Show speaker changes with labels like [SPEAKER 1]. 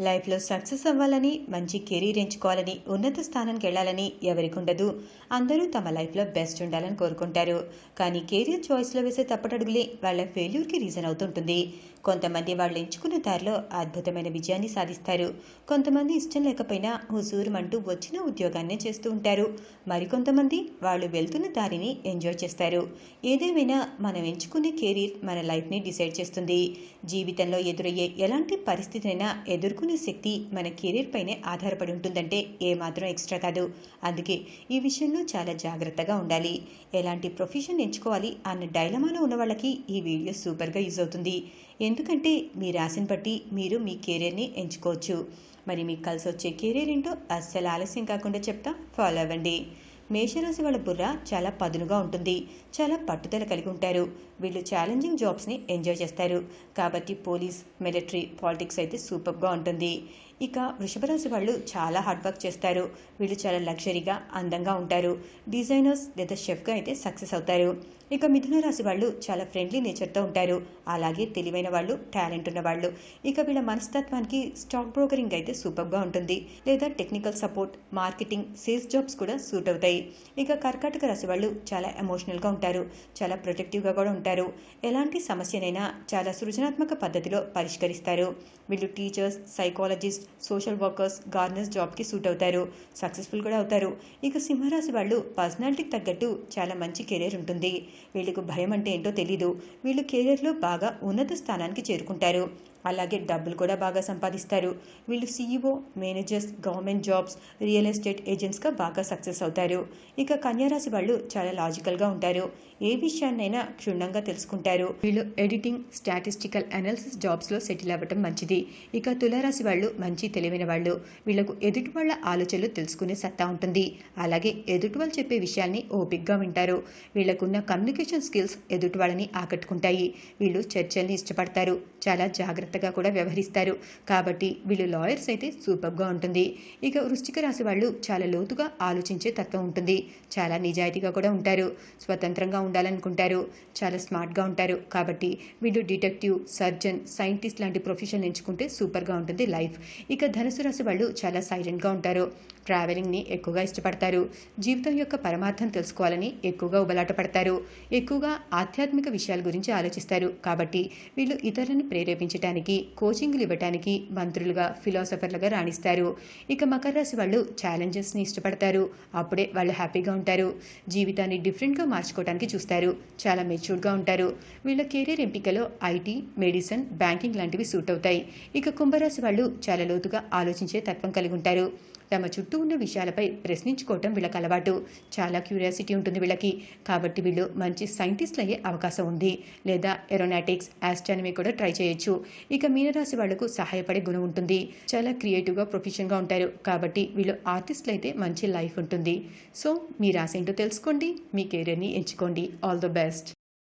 [SPEAKER 1] లైఫ్లో సక్సెస్ అవ్వాలని మంచి కెరీర్ ఎంచుకోవాలని ఉన్నత స్థానానికి వెళ్ళాలని ఎవరికి ఉండదు అందరూ తమ లైఫ్లో బెస్ట్ ఉండాలని కోరుకుంటారు. కానీ కెరీర్ చాయిస్లో వేసే తప్పటడుగులే వాళ్ళ ఫెయిల్యూర్కి రీజన్ అవుతుంటుంది. కొంతమంది వాళ్ళు ఎంచుకున్న దారిలో అద్భుతమైన విజయాన్ని సాధిస్తారు. కొంతమంది ఇష్టం లేకపోయినా హుజూరుమంటూ వచ్చిన ఉద్యోగాన్నే చేస్తూ ఉంటారు. మరికొంతమంది వాళ్ళు వెళ్తున్న దారిని ఎంజాయ్ చేస్తారు. ఏదేమైనా మనం ఎంచుకునే కెరీర్ మన లైఫ్ని డిసైడ్ చేస్తుంది. జీవితంలో ఎదురయ్యే ఎలాంటి పరిస్థితినైనా ఎదుర్కొనే శక్తి మన కెరీర్ పైనే ఆధారపడి ఉంటుందంటే ఏమాత్రం ఎక్స్ట్రా కాదు. అందుకే ఈ విషయంలో చాలా జాగ్రత్తగా ఉండాలి. ఎలాంటి ప్రొఫెషన్ ఎంచుకోవాలి అన్న డైలమాలో ఉన్న వాళ్ళకి ఈ వీడియో సూపర్గా యూజ్ అవుతుంది. ఎందుకంటే మీ రాశిని బట్టి మీరు మీ కెరీర్ని ఎంచుకోవచ్చు. మరి మీకు కలిసి వచ్చే కెరీర్ ఏంటో అస్సలు ఆలస్యం కాకుండా చెప్తా ఫాలో అవ్వండి. మేషరాశి వాళ్ళ బుర్ర చాలా పదునుగా ఉంటుంది. చాలా పట్టుదల కలిగి ఉంటారు. వీళ్ళు ఛాలెంజింగ్ జాబ్స్ని ఎంజాయ్ చేస్తారు. కాబట్టి పోలీస్ మిలిటరీ పాలిటిక్స్ అయితే సూపర్గా ఉంటుంది. ఇక వృషభరాశి వాళ్ళు చాలా హార్డ్ వర్క్ చేస్తారు. వీళ్ళు చాలా లగ్జరీగా అందంగా ఉంటారు. డిజైనర్స్ లేదా షెఫ్గా అయితే సక్సెస్ అవుతారు. ఇక మిథున రాశి వాళ్ళు చాలా ఫ్రెండ్లీ నేచర్తో ఉంటారు. అలాగే తెలివైన వాళ్ళు టాలెంట్ ఉన్న వాళ్ళు. ఇక వీళ్ళ మనస్తత్వానికి స్టాక్ బ్రోకరింగ్ అయితే సూపర్గా ఉంటుంది. లేదా technical support marketing sales jobs కూడా సూట్ అవుతాయి. ఇక కర్కాటక రాశి వాళ్ళు చాలా ఎమోషనల్గా ఉంటారు చాలా ప్రొటెక్టివ్గా కూడా ఉంటారు. ఎలాంటి సమస్యనైనా చాలా సృజనాత్మక పద్ధతిలో పరిష్కరిస్తారు. వీళ్ళు teachers psychologist social workers gardeners జాబ్కి సూట్ అవుతారు సక్సెస్ఫుల్ కూడా అవుతారు. ఇక సింహరాశి వాళ్ళు పర్సనాలిటీకి తగ్గట్టు చాలా మంచి కెరీర్ ఉంటుంది. వీళ్ళకు భయం అంటే ఏంటో తెలీదు. వీళ్ళు కెరీర్లో బాగా ఉన్నత స్థానానికి చేరుకుంటారు. అలాగే డబ్బులు కూడా బాగా సంపాదిస్తారు. వీళ్ళు CEO managers government jobs real estate ఏజెంట్స్గా బాగా సక్సెస్ అవుతారు. ఇక కన్యారాశి వాళ్ళు చాలా లాజికల్గా ఉంటారు. ఏ విషయాన్నైనా క్షుణ్ణంగా తెలుసుకుంటారు. వీళ్ళు ఎడిటింగ్ స్టాటిస్టికల్ అనాలిసిస్ జాబ్స్లో సెటిల్ అవ్వటం మంచిది. ఇక తులారాశి వాళ్ళు మంచి తెలివైన వాళ్ళు. వీళ్ళకు ఎదుటి వాళ్ళ ఆలోచనలు తెలుసుకునే సత్తా ఉంటుంది. అలాగే ఎదుటి వాళ్ళు చెప్పే విషయాల్ని ఓపిక్గా వింటారు. వీళ్ళకున్న కమ్యూనికేషన్ స్కిల్స్ ఎదుటి వాళ్ళని ఆకట్టుకుంటాయి. వీళ్ళు చర్చల్ని ఇష్టపడతారు. చాలా జాగ్రత్తగా కూడా వ్యవహరిస్తారు. కాబట్టి వీళ్ళు లాయర్స్ అయితే సూపర్గా ఉంటుంది. ఇక వృశ్చిక రాశి వాళ్ళు చాలా లోతుగా ఆలోచించే తత్వం ఉంటుంది. చాలా నిజాయితీగా కూడా ఉంటారు. స్వతంత్రంగా ఉండాలనుకుంటారు. చాలా స్మార్ట్గా ఉంటారు. కాబట్టి వీళ్ళు డిటెక్టివ్ సర్జన్ సైంటిస్ట్ లాంటి ప్రొఫెషన్ ఎంచుకుంటే సూపర్గా ఉంటుంది లైఫ్. ఇక ధనుసు రాశి వాళ్ళు చాలా సైలెంట్గా ఉంటారు. ట్రావెలింగ్ని ఎక్కువగా ఇష్టపడతారు. జీవితం యొక్క పరమార్థం తెలుసుకోవాలని ఎక్కువగా ఉబలాట పడతారు ఎక్కువగా ఆధ్యాత్మిక విషయాల గురించి ఆలోచిస్తారు. కాబట్టి వీళ్ళు ఇతరులను ప్రేరేపించడానికి కోచింగ్లు ఇవ్వటానికి మంత్రులుగా ఫిలాసఫర్లుగా రాణిస్తారు. ఇక మకర రాశి వాళ్ళు ఛాలెంజెస్ని ఇష్టపడతారు. అప్పుడే వాళ్ళు హ్యాపీగా ఉంటారు. జీవితాన్ని డిఫరెంట్గా మార్చుకోవడానికి చూస్తారు. చాలా మెచ్యూర్డ్గా ఉంటారు. వీళ్ళ కెరీర్ ఎంపికలో ఐటీ మెడిసిన్ బ్యాంకింగ్ లాంటివి సూట్ అవుతాయి. ఇక కుంభరాశి వాళ్ళు చాలా లోతుగా ఆలోచించే తత్వం కలిగి ఉంటారు. తమ చుట్టూ ఉన్న విషయాలపై ప్రశ్నించుకోవటం వీళ్ళకి అలవాటు. చాలా క్యూరియాసిటీ ఉంటుంది వీళ్ళకి. కాబట్టి వీళ్ళు మంచి సైంటిస్ట్లు అయ్యే అవకాశం ఉంది. లేదా ఎరోనాటిక్స్ ఆస్ట్రానమీ కూడా ట్రై చేయొచ్చు. ఇక మీనరాశి వాళ్ళకు సహాయపడే గుణం ఉంటుంది. చాలా క్రియేటివ్గా ప్రొఫెషన్గా ఉంటారు. కాబట్టి వీళ్ళు ఆర్టిస్టులు అయితే మంచి లైఫ్ ఉంటుంది. సో మీ రాశి ఏంటో తెలుసుకోండి. మీ కెరీర్ని ఎంచుకోండి. All the best